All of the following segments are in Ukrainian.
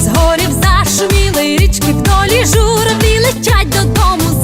З горів зашуміли річки, в долі журавлі летять додому.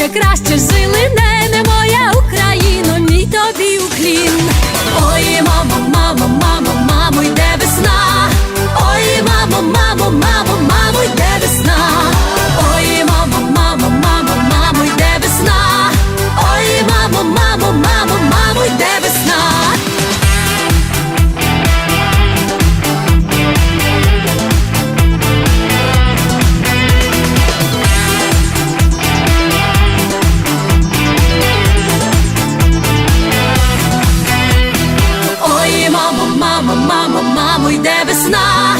ще краще жили не. мамо, мамо, йде весна,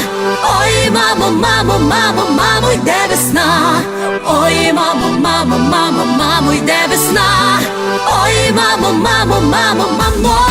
ой, мамо, мамо, мамо, мамо, йде весна, ой, мамо, мамо, мамо, мамо, йде весна, ой, мамо, мамо, мамо, мамо.